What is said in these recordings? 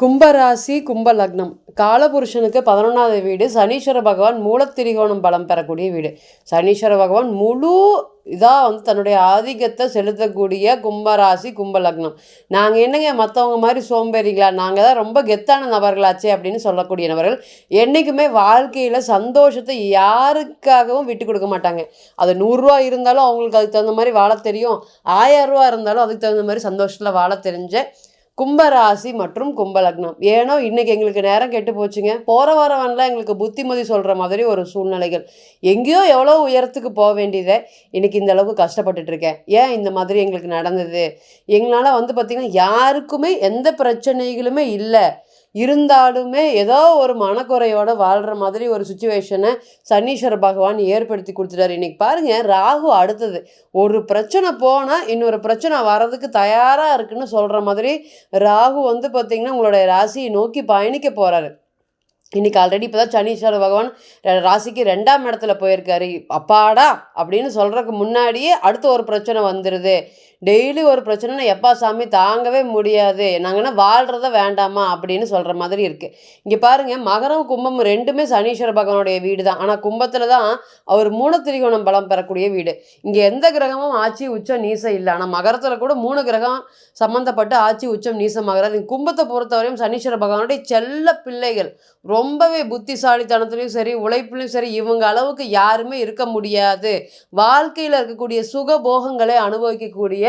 கும்பராசி கும்ப லக்னம் காலபுருஷனுக்கு பதினொன்றாவது வீடு. சனீஸ்வர பகவான் மூலத்திரிகோணம் பலம் பெறக்கூடிய வீடு. சனீஸ்வர பகவான் முழு இதாக வந்து தன்னுடைய ஆதிக்கத்தை செலுத்தக்கூடிய கும்பராசி கும்ப லக்னம் நாங்கள் என்னங்க மற்றவங்க மாதிரி சோம்பேறிங்களா? நாங்கள் தான் ரொம்ப கெத்தான நபர்களாச்சே அப்படின்னு சொல்லக்கூடிய நபர்கள். என்றைக்குமே வாழ்க்கையில் சந்தோஷத்தை யாருக்காகவும் விட்டு கொடுக்க மாட்டாங்க. அது நூறுரூவா இருந்தாலும் அவங்களுக்கு அதுக்கு தகுந்த மாதிரி வாழ தெரியும். ஆயிரம் ரூபா இருந்தாலும் அதுக்கு தகுந்த மாதிரி சந்தோஷத்தில் வாழ தெரிஞ்ச கும்பராசி மற்றும் கும்பலக்னம். ஏனோ இன்னைக்கு எங்களுக்கு நேரம் கெட்டு போச்சுங்க. போகிற வரவன்லாம் எங்களுக்கு புத்திமதி சொல்கிற மாதிரி ஒரு சூழ்நிலைகள். எங்கேயோ எவ்வளோ உயரத்துக்கு போக வேண்டியதை இன்னைக்கு இந்த அளவுக்கு கஷ்டப்பட்டுட்டு இருக்கேன். ஏன் இந்த மாதிரி எங்களுக்கு நடந்தது? எங்களால் வந்து பார்த்திங்கன்னா யாருக்குமே எந்த பிரச்சனைகளுமே இல்லை. இருந்தாலுமே ஏதோ ஒரு மனக்குறையோட வாழ்கிற மாதிரி ஒரு சுச்சுவேஷனை சனீஸ்வர பகவான் ஏற்படுத்தி கொடுத்துட்டாரு. இன்றைக்கி பாருங்கள் ராகு அடுத்தது. ஒரு பிரச்சனை போனால் இன்னொரு பிரச்சனை வர்றதுக்கு தயாராக இருக்குன்னு சொல்கிற மாதிரி ராகு வந்து பார்த்திங்கன்னா உங்களுடைய ராசியை நோக்கி பயணிக்க போகிறாரு இன்னைக்கு ஆல்ரெடி இப்போ தான் சனீஸ்வர பகவான் ராசிக்கு ரெண்டாம் இடத்துல போயிருக்காரு. அப்பாடா! அப்படின்னு சொல்கிறதுக்கு முன்னாடியே அடுத்த ஒரு பிரச்சனை வந்துடுது டெய்லி ஒரு பிரச்சனைனா எப்பா சாமி தாங்கவே முடியாது. நாங்கன்னா வாழ்கிறத வேண்டாமா? அப்படின்னு சொல்கிற மாதிரி இருக்குது இங்கே பாருங்கள் மகரம் கும்பம் ரெண்டுமே சனீஸ்வர பகவானுடைய வீடு தான் ஆனால் கும்பத்தில் தான் அவர் மூலத்திரிகோணம் பலம் பெறக்கூடிய வீடு. இங்கே எந்த கிரகமும் ஆட்சி உச்சம் நீசம் இல்லை. ஆனால் மகரத்தில் கூட மூணு கிரகம் சம்மந்தப்பட்டு ஆட்சி உச்சம் நீசம் ஆகிறது கும்பத்தை பொறுத்தவரையும் சனீஸ்வர பகவானுடைய செல்ல பிள்ளைகள். ரொம்பவே புத்திசாலித்தனத்துலையும் சரி உழைப்புலையும் சரி இவங்க அளவுக்கு யாருமே இருக்க முடியாது. வாழ்க்கையில் இருக்கக்கூடிய சுக போகங்களை அனுபவிக்கக்கூடிய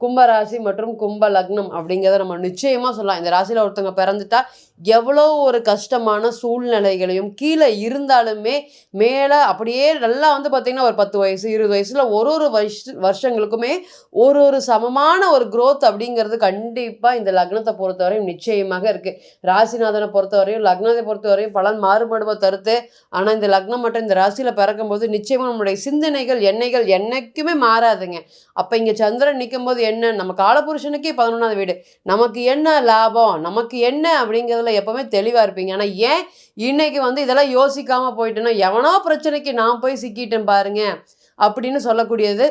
கும்பராசி மற்றும் கும்ப லக்னம் அப்படிங்கிறத நம்ம நிச்சயமாக சொல்லலாம். இந்த ராசியில் ஒருத்தவங்க பிறந்துட்டா எவ்வளோ ஒரு கஷ்டமான சூழ்நிலைகளையும் கீழே இருந்தாலுமே மேலே அப்படியே நல்லா வந்து பார்த்திங்கன்னா ஒரு பத்து வயசு இருபது வயசில் ஒரு ஒரு வருஷ வருஷங்களுக்குமே ஒரு ஒரு சமமான ஒரு க்ரோத் அப்படிங்கிறது கண்டிப்பாக இந்த லக்னத்தை பொறுத்தவரையும் நிச்சயமாக இருக்குது ராசிநாதனை பொறுத்தவரையும் லக்னத்தை பொறுத்தவரையும் பலன் மாறுபடுவ தருத்து ஆனால் இந்த லக்னம் மற்றும் இந்த ராசியில் பிறக்கும்போது நிச்சயமாக நம்மளுடைய சிந்தனைகள் எண்ணெய்கள் என்றைக்குமே மாறாதுங்க. அப்போ இங்கே சந்திரன் நிற்கும்போது என்ன? நம்ம காலபுருஷனுக்கே பதினொன்றாவது வீடு. நமக்கு என்ன லாபம்? நமக்கு என்ன அப்படிங்கிறதுல எப்போவுமே தெளிவாக இருப்பீங்க. ஆனால் ஏன் இன்றைக்கி வந்து இதெல்லாம் யோசிக்காமல் போயிட்டேன்னா எவனோ பிரச்சனைக்கு நான் போய் சிக்கிட்டேன் பாருங்க. அப்படின்னு சொல்லக்கூடியது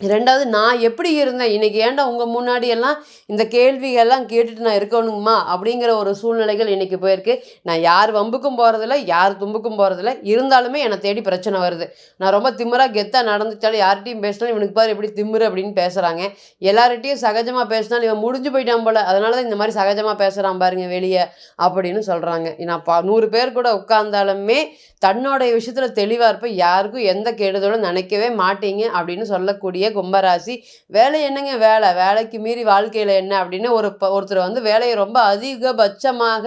ரெண்டாவது நான் எப்படி இருந்தேன்? இன்னைக்கு ஏன்டா உங்கள் முன்னாடியெல்லாம் இந்த கேள்விகள்லாம் கேட்டுட்டு நான் இருக்கணுங்கம்மா அப்படிங்கிற ஒரு சூழ்நிலைகள் இன்னைக்கு போயிருக்கு. நான் யார் வம்புக்கும் போகிறதில்ல யார் தும்புக்கும் போகிறதில்ல இருந்தாலுமே என்னை தேடி பிரச்சனை வருது. நான் ரொம்ப திமிராக கெத்தாக நடந்துச்சாலும் யார்கிட்டையும் பேசினாலும் இவனுக்கு பாரு எப்படி திமிரு அப்படின்னு பேசுகிறாங்க எல்லார்கிட்டையும் சகஜமாக பேசினாலும் இவன் முடிஞ்சு போயிட்டான் போல அதனால தான் இந்த மாதிரி சகஜமாக பேசுகிறான் பாருங்க வெளியே அப்படின்னு சொல்கிறாங்க நான் பா நூறு பேர் கூட உட்காந்தாலுமே தன்னோடைய விஷயத்தில் தெளிவாக இருப்ப யாருக்கும் எந்த கெடுதலும் நினைக்கவே மாட்டீங்க அப்படின்னு சொல்லக்கூடிய கும்பராசி. வேலை என்னங்க வேலை? வேலைக்கு மீறி வாழ்க்கையில் என்ன? அப்படின்னு ஒரு ஒருத்தர் வந்து வேலையை ரொம்ப அதிகபட்சமாக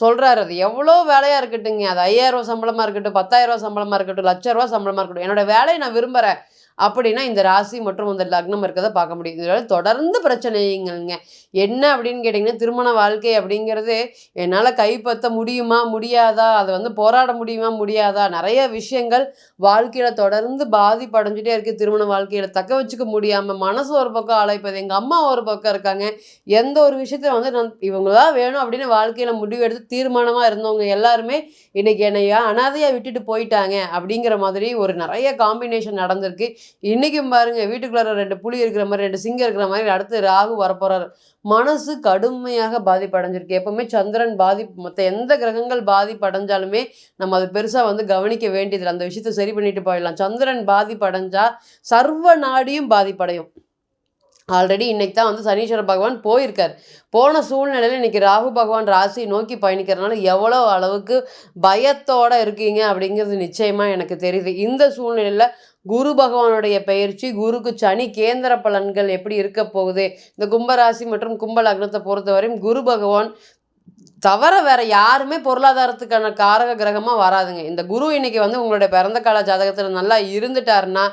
சொல்கிறாரு அது எவ்வளோ வேலையாக இருக்கட்டுங்க அது ஐயாயிரம் ரூபா சம்பளமாக இருக்கட்டும் பத்தாயிரம் ரூபா சம்பளமாக இருக்கட்டும் லட்ச ரூபா சம்பளமாக இருக்கட்டும். என்னோட வேலையை நான் விரும்புகிறேன் அப்படின்னா இந்த ராசி மற்றும் இந்த லக்னம் இருக்கிறத பார்க்க முடியும். இதனால தொடர்ந்து பிரச்சனைங்கள்ங்க. என்ன அப்படின்னு கேட்டிங்கன்னா திருமண வாழ்க்கை அப்படிங்கிறது என்னால் கைப்பற்ற முடியுமா முடியாதா? அதை வந்து போராட முடியுமா முடியாதா? நிறைய விஷயங்கள் வாழ்க்கையில் தொடர்ந்து பாதிப்படைஞ்சிட்டே இருக்குது திருமண வாழ்க்கையில் தக்க வச்சுக்க முடியாமல் மனசு ஒரு பக்கம் அழைப்பது எங்கள் அம்மா ஒரு பக்கம் இருக்காங்க. எந்த ஒரு விஷயத்தில் வந்து நான் இவங்களா வேணும் அப்படின்னு வாழ்க்கையில் முடிவெடுத்து தீர்மானமாக இருந்தவங்க எல்லாருமே இன்னைக்கு என்னைய அனாதையாக விட்டுட்டு போயிட்டாங்க அப்படிங்கிற மாதிரி ஒரு நிறைய காம்பினேஷன் நடந்திருக்கு. இன்றைக்கும் பாருங்க வீட்டுக்குள்ளார ரெண்டு புலி இருக்கிற மாதிரி ரெண்டு சிங்கம் இருக்கிற மாதிரி அடுத்து ராகு வரப்போறாரு. மனசு கடுமையாக பாதிப்படைஞ்சிருக்கு. எப்பவுமே சந்திரன் பாதிப்பு மற்ற எந்த கிரகங்கள் பாதிப்படைஞ்சாலுமே நம்ம அது பெருசாக வந்து கவனிக்க வேண்டியதில்லை. அந்த விஷயத்தை சரி பண்ணிட்டு போயிடலாம். சந்திரன் பாதிப்படைஞ்சா சர்வ நாடியும் பாதிப்படையும். ஆல்ரெடி இன்னைக்கு தான் வந்து சனீஸ்வர பகவான் போயிருக்கார். போன சூழ்நிலையில் இன்றைக்கி ராகு பகவான் ராசியை நோக்கி பயணிக்கிறதுனால எவ்வளோ அளவுக்கு பயத்தோடு இருக்கீங்க அப்படிங்கிறது நிச்சயமாக எனக்கு தெரியுது. இந்த சூழ்நிலையில் குரு பகவானுடைய பயிற்சி குருக்கு சனி கேந்திர பலன்கள் எப்படி இருக்க போகுது? இந்த கும்பராசி மற்றும் கும்ப லக்னத்தை பொறுத்தவரையும் குரு பகவான் தவிர வேற யாருமே பொருளாதாரத்துக்கான காரக கிரகமாக வராதுங்க. இந்த குரு இன்னைக்கு வந்து உங்களுடைய பிறந்த கால ஜாதகத்தில் நல்லா இருந்துட்டாருன்னா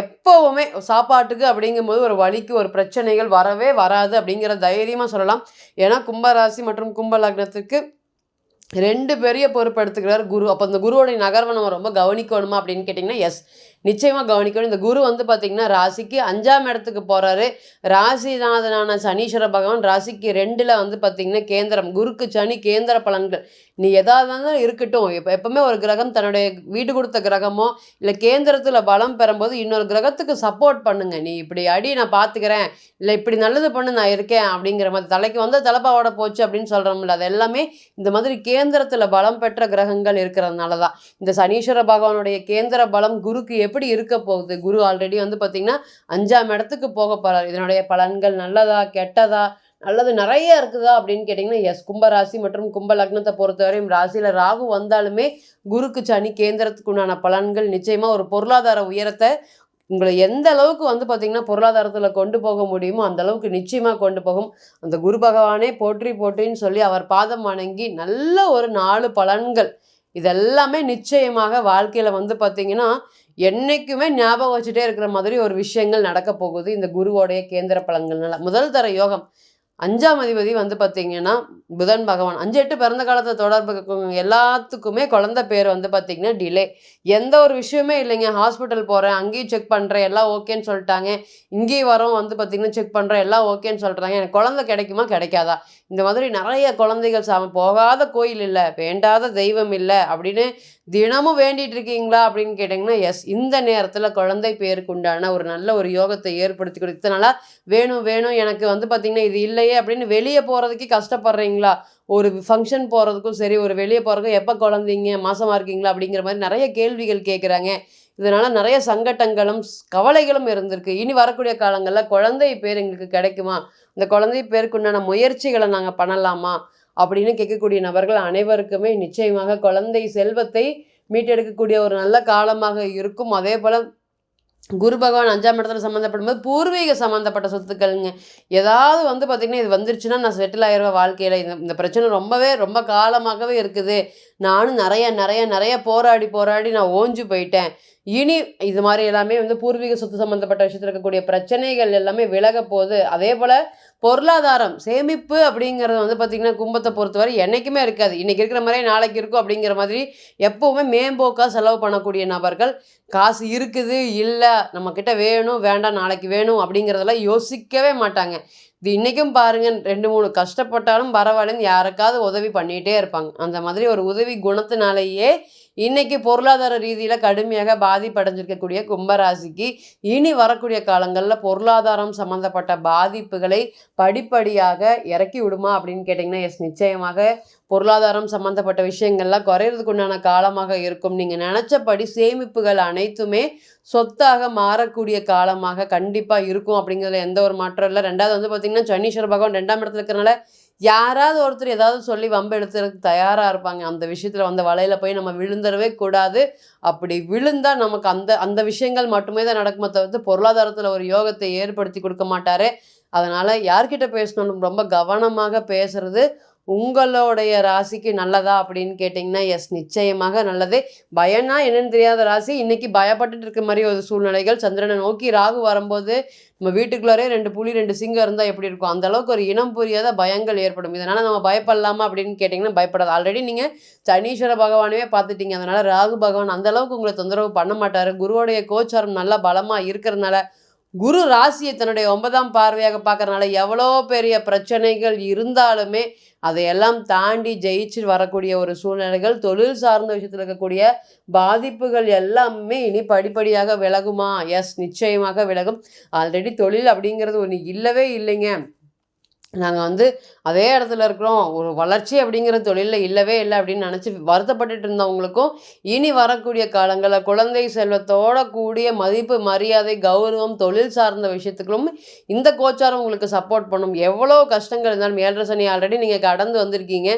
எப்போவுமே சாப்பாட்டுக்கு அப்படிங்கும்போது ஒரு வழிக்கு ஒரு பிரச்சனைகள் வரவே வராது அப்படிங்கிற தைரியமாக சொல்லலாம். ஏன்னா கும்பராசி மற்றும் கும்ப லக்னத்துக்கு ரெண்டு பெரிய பொறுப்பு எடுத்துக்கிறார் குரு. அப்போ அந்த குருவோடைய நகர்வை நம்ம ரொம்ப கவனிக்கணுமா அப்படின்னு கேட்டிங்கன்னா எஸ் நிச்சயமாக கவனிக்கணும். இந்த குரு வந்து பார்த்திங்கன்னா ராசிக்கு அஞ்சாம் இடத்துக்கு போகிறாரு ராசிநாதனான சனீஸ்வர பகவான் ராசிக்கு ரெண்டில் வந்து பார்த்திங்கன்னா கேந்திரம். குருக்கு சனி கேந்திர பலன்கள். நீ எதாவது இருந்தாலும் இருக்கட்டும். இப்போ எப்போவுமே ஒரு கிரகம் தன்னுடைய வீடு கொடுத்த கிரகமோ இல்லை கேந்திரத்தில் பலம் பெறும்போது இன்னொரு கிரகத்துக்கு சப்போர்ட் பண்ணுங்க. நீ இப்படி அடி நான் பார்த்துக்கிறேன் இல்லை இப்படி நல்லது பண்ணு நான் இருக்கேன் அப்படிங்கிற மாதிரி. தலைக்கு வந்த தலைப்பாவோட போச்சு அப்படின்னு சொல்கிறோம்ல அது எல்லாமே இந்த மாதிரி கேந்திரத்தில் பலம் பெற்ற கிரகங்கள் இருக்கிறதுனால தான் இந்த சனீஸ்வர பகவானுடைய கேந்திர பலம் குருக்கு எப்படி இருக்க போகுது? குரு ஆல்ரெடி வந்து பார்த்திங்கன்னா அஞ்சாம் இடத்துக்கு போக போகிறார் இதனுடைய பலன்கள் நல்லதா கெட்டதா நல்லது நிறைய இருக்குதா அப்படின்னு கேட்டிங்கன்னா எஸ் கும்பராசி மற்றும் கும்ப லக்னத்தை பொறுத்தவரையும் ராசியில் ராகு வந்தாலுமே குருக்கு சனி கேந்திரத்துக்கு உண்டான பலன்கள் நிச்சயமாக ஒரு பொருளாதார உயரத்தை உங்களை எந்த அளவுக்கு வந்து பார்த்திங்கன்னா பொருளாதாரத்தில் கொண்டு போக முடியுமோ அந்த அளவுக்கு நிச்சயமாக கொண்டு போகும். அந்த குரு பகவானே போற்றி போற்றின்னு சொல்லி அவர் பாதம் வணங்கி நல்ல ஒரு நாலு பலன்கள் இதெல்லாமே நிச்சயமாக வாழ்க்கையில் வந்து பார்த்திங்கன்னா என்றைக்குமே ஞாபகம் வச்சுட்டே இருக்கிற மாதிரி ஒரு விஷயங்கள் நடக்க போகுது இந்த குருவோடைய கேந்திர பழங்கள்னால முதல் தர யோகம் அஞ்சாம் அதிபதி வந்து பார்த்தீங்கன்னா புதன் பகவான். அஞ்சு எட்டு பிறந்த காலத்தை தொடர்பு எல்லாத்துக்குமே குழந்தை பேர் வந்து பார்த்தீங்கன்னா டிலே எந்த ஒரு விஷயமே இல்லைங்க. ஹாஸ்பிட்டல் போகிறேன் அங்கேயும் செக் பண்ணுறேன் எல்லாம் ஓகேன்னு சொல்லிட்டாங்க. இங்கேயும் வரோம் வந்து பார்த்திங்கன்னா செக் பண்ணுறேன் எல்லாம் ஓகேன்னு சொல்கிறாங்க எனக்கு குழந்தை கிடைக்குமா? கிடைக்காதா? இந்த மாதிரி நிறைய குழந்தைகள் சாமி போகாத கோயில் இல்லை வேண்டாத தெய்வம் இல்லை அப்படின்னு தினமும் வேண்டிட்டு இருக்கீங்களா அப்படின்னு கேட்டிங்கன்னா எஸ் இந்த நேரத்தில் குழந்தை பேருக்கு உண்டான ஒரு நல்ல ஒரு யோகத்தை ஏற்படுத்தி கொடுத்தனால வேணும் வேணும் எனக்கு வந்து பார்த்திங்கன்னா இது இல்லை இல்லையே அப்படின்னு வெளியே போகிறதுக்கே கஷ்டப்படுறீங்களா? ஒரு ஃபங்க்ஷன் போகிறதுக்கும் சரி ஒரு வெளியே போகிறதுக்கும் எப்போ குழந்தைங்க மாசமாக இருக்கீங்களா அப்படிங்கிற மாதிரி நிறைய கேள்விகள் கேட்குறாங்க இதனால் நிறைய சங்கட்டங்களும் கவலைகளும் இருந்திருக்கு. இனி வரக்கூடிய காலங்களில் குழந்தை பேர் எங்களுக்கு கிடைக்குமா? இந்த குழந்தை பேருக்குண்டான முயற்சிகளை நாங்கள் பண்ணலாமா? அப்படின்னு கேட்கக்கூடிய நபர்கள் அனைவருக்குமே நிச்சயமாக குழந்தை செல்வத்தை மீட்டெடுக்கக்கூடிய ஒரு நல்ல காலமாக இருக்கும். அதே போல் குரு பகவான் அஞ்சாம் இடத்துல சம்மந்தப்படும் போது பூர்வீக சம்மந்தப்பட்ட சொத்துக்கள்ங்க. ஏதாவது வந்து பார்த்திங்கன்னா இது வந்துருச்சுன்னா நான் செட்டில் ஆயிடுவேன் வாழ்க்கையில். இந்த இந்த பிரச்சனை ரொம்பவே ரொம்ப காலமாகவே இருக்குது. நானும் நிறைய நிறைய நிறைய போராடி போராடி நான் ஓஞ்சு போயிட்டேன். இனி இது மாதிரி எல்லாமே வந்து பூர்வீக சொத்து சம்மந்தப்பட்ட விஷயத்தில் இருக்கக்கூடிய பிரச்சனைகள் எல்லாமே விலக போகுது. அதே போல் பொருளாதாரம் சேமிப்பு அப்படிங்கிறது வந்து பார்த்திங்கன்னா கும்பத்தை பொறுத்தவரை என்றைக்குமே இருக்காது. இன்றைக்கி இருக்கிற மாதிரியே நாளைக்கு இருக்கும் அப்படிங்கிற மாதிரி எப்போவுமே மேம்போக்காக செலவு பண்ணக்கூடிய நபர்கள் காசு இருக்குது இல்லை நம்மக்கிட்ட வேணும் வேண்டாம் நாளைக்கு வேணும் அப்படிங்கிறதெல்லாம் யோசிக்கவே மாட்டாங்க. இது இன்றைக்கும் பாருங்கள் ரெண்டு மூணு கஷ்டப்பட்டாலும் பரவாயில்லன்னு யாருக்காவது உதவி பண்ணிகிட்டே இருப்பாங்க. அந்த மாதிரி ஒரு உதவி குணத்தினாலேயே இன்னைக்கு பொருளாதார ரீதியில் கடுமையாக பாதிப்படைஞ்சிருக்கக்கூடிய கும்பராசிக்கு இனி வரக்கூடிய காலங்களில் பொருளாதாரம் சம்மந்தப்பட்ட பாதிப்புகளை படிப்படியாக இறக்கி விடுமா அப்படின்னு கேட்டிங்கன்னா எஸ் நிச்சயமாக பொருளாதாரம் சம்மந்தப்பட்ட விஷயங்கள்லாம் குறையிறதுக்கு உண்டான காலமாக இருக்கும். நீங்கள் நினச்சபடி சேமிப்புகள் அனைத்துமே சொத்தாக மாறக்கூடிய காலமாக கண்டிப்பாக இருக்கும் அப்படிங்கிறதுல எந்த ஒரு மாற்றம் இல்லை. ரெண்டாவது வந்து பார்த்திங்கன்னா சனீஸ்வர பகவான் ரெண்டாம் இடத்துல இருக்கிறனால யாராவது ஒருத்தர் ஏதாவது சொல்லி வம்பு எடுத்துறதுக்கு தயாராக இருப்பாங்க. அந்த விஷயத்தில் வந்த வலையில் போய் நம்ம விழுந்துடவே கூடாது. அப்படி விழுந்தால் நமக்கு அந்த அந்த விஷயங்கள் மட்டுமே தான் நடக்குமே தவிர்த்து பொருளாதாரத்தில் ஒரு யோகத்தை ஏற்படுத்தி கொடுக்க மாட்டார். அதனால் யார்கிட்ட பேசணும் ரொம்ப கவனமாக பேசுறது உங்களுடைய ராசிக்கு நல்லதா அப்படின்னு கேட்டிங்கன்னா எஸ் நிச்சயமாக நல்லது. பயம்னா என்னன்னு தெரியாத ராசி. இன்றைக்கி பயப்பட்டுட்டு இருக்க மாதிரி ஒரு சூழ்நிலைகள். சந்திரனை நோக்கி ராகு வரும்போது நம்ம வீட்டுக்குள்ளாரே ரெண்டு புலி ரெண்டு சிங்கம் இருந்தால் எப்படி இருக்கும்? அந்த அளவுக்கு ஒரு இனம் புரியாத பயங்கள் ஏற்படும். இதனால் நம்ம பயப்படலாமா அப்படின்னு கேட்டிங்கன்னா பயப்படாது. ஆல்ரெடி நீங்கள் சனீஸ்வர பகவானவே பார்த்துட்டீங்க. அதனால் ராகு பகவான் அந்தளவுக்கு உங்களை தொந்தரவு பண்ண மாட்டார். குருவோடைய கோச்சாரம் நல்லா பலமாக இருக்கிறதுனால குரு ராசியை தன்னுடைய ஒன்பதாம் பார்வையாக பார்க்கறனால எவ்வளோ பெரிய பிரச்சனைகள் இருந்தாலுமே அதையெல்லாம் தாண்டி ஜெயிச்சு வரக்கூடிய ஒரு சூழ்நிலைகள் தொழில் சார்ந்த விஷயத்தில் இருக்கக்கூடிய பாதிப்புகள் எல்லாமே இனி படிப்படியாக விலகுமா? எஸ் நிச்சயமாக விலகும். ஆல்ரெடி தொழில் அப்படிங்கிறது ஒன்று இல்லவே இல்லைங்க. நாங்கள் வந்து அதே இடத்துல இருக்கிறோம். ஒரு வளர்ச்சி அப்படிங்கிற தொழிலில் இல்லவே இல்லை அப்படின்னு நினச்சி வருத்தப்பட்டுட்டு இருந்தவங்களுக்கும் இனி வரக்கூடிய காலங்களில் குழந்தை செல்வத்தோட கூடிய மதிப்பு மரியாதை கௌரவம் தொழில் சார்ந்த விஷயத்துக்களும் இந்த கோச்சாரம் உங்களுக்கு சப்போர்ட் பண்ணும். எவ்வளோ கஷ்டங்கள் இருந்தாலும் ஏழரை சனி ஆல்ரெடி நீங்கள் கடந்து வந்திருக்கீங்க.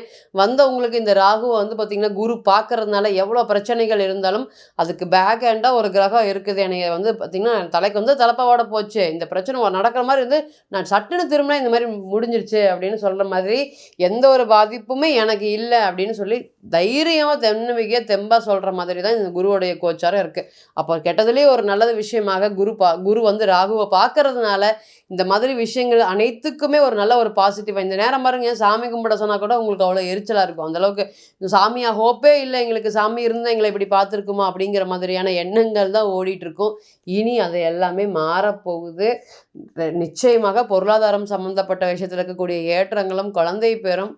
வந்தவங்களுக்கு இந்த ராகுவை வந்து பார்த்திங்கன்னா குரு பார்க்கறதுனால எவ்வளோ பிரச்சனைகள் இருந்தாலும் அதுக்கு பேக் ஹேண்டாக ஒரு கிரகம் இருக்குது. என்னைய வந்து பார்த்திங்கன்னா தலைக்கு வந்து தலைப்பாவோட போச்சு. இந்த பிரச்சனை நடக்கிற மாதிரி இருந்து நான் சட்டுன்னு திரும்பினா இந்த மாதிரி முடி முடிஞ்சிருச்சு அப்படின்னு சொல்கிற மாதிரி எந்த ஒரு பாதிப்புமே எனக்கு இல்லை அப்படின்னு சொல்லி தைரியமாக தென்னமிக்க தெம்பாக சொல்கிற மாதிரி தான் இந்த குருவுடைய கோச்சாரம் இருக்குது அப்போ கெட்டதுலேயே ஒரு நல்லது விஷயமாக குரு பா குரு வந்து ராகுவை பார்க்கறதுனால இந்த மாதிரி விஷயங்கள் அனைத்துக்குமே ஒரு நல்ல ஒரு பாசிட்டிவ் இந்த நேரம் பாருங்க சாமி கும்பிட சொன்னால் கூட உங்களுக்கு அவ்வளோ எரிச்சலாக இருக்கும். அந்தளவுக்கு இந்த சாமியா ஹோப்பே இல்லை எங்களுக்கு சாமி இருந்தால் எங்களை இப்படி பார்த்துருக்குமா? அப்படிங்கிற மாதிரியான எண்ணங்கள் தான் ஓடிட்டு இருக்கும் இனி அது எல்லாமே மாறப்போகுது. நிச்சயமாக பொருளாதாரம் சம்மந்தப்பட்ட விஷயத்தில் இருக்கக்கூடிய ஏற்றங்களும் குழந்தை பேரும்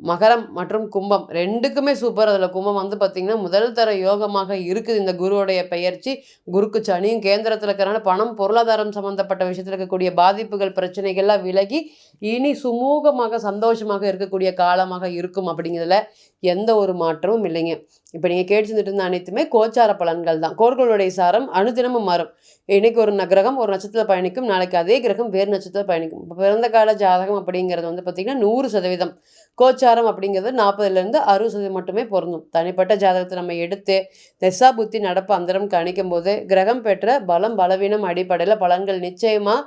மகரம் மற்றும் கும்பம் ரெண்டுக்குமே சூப்பர் அதில் கும்பம் வந்து பார்த்திங்கன்னா முதல் தர யோகமாக இருக்குது இந்த குருவுடைய பெயர்ச்சி. குருக்கு சனியும் கேந்திரத்தில் இருக்கிறனால பணம் பொருளாதாரம் சம்மந்தப்பட்ட விஷயத்தில் இருக்கக்கூடிய பாதிப்புகள் பிரச்சனைகள்லாம் விலகி இனி சுமூகமாக சந்தோஷமாக இருக்கக்கூடிய காலமாக இருக்கும் அப்படிங்கிறதுல எந்த ஒரு மாற்றமும் இல்லைங்க. இப்போ நீங்கள் கேட்டு இருந்த அனைத்துமே கோச்சார பலன்கள் தான். கோர்களுடைய சாரம் அனுதினமும் மாறும். இன்றைக்கி ஒரு ந- கிரகம் ஒரு நட்சத்திரத்தில் பயணிக்கும் நாளைக்கு அதே கிரகம் வேறு நட்சத்திரத்தில் பயணிக்கும். இப்போ பிறந்த கால ஜாதகம் அப்படிங்கிறது வந்து பார்த்திங்கன்னா நூறு சதவீதம். கோச்சாரம் அப்படிங்கிறது நாற்பதுலேருந்து அறுபது சதவீதம் மட்டுமே பொருந்தும். தனிப்பட்ட ஜாதகத்தை நம்ம எடுத்து தசா புத்தி நடப்பு அந்தரம் கணிக்கும் போது கிரகம் பெற்ற பலம் பலவீனம் அடிப்படையில் பலன்கள் நிச்சயமாக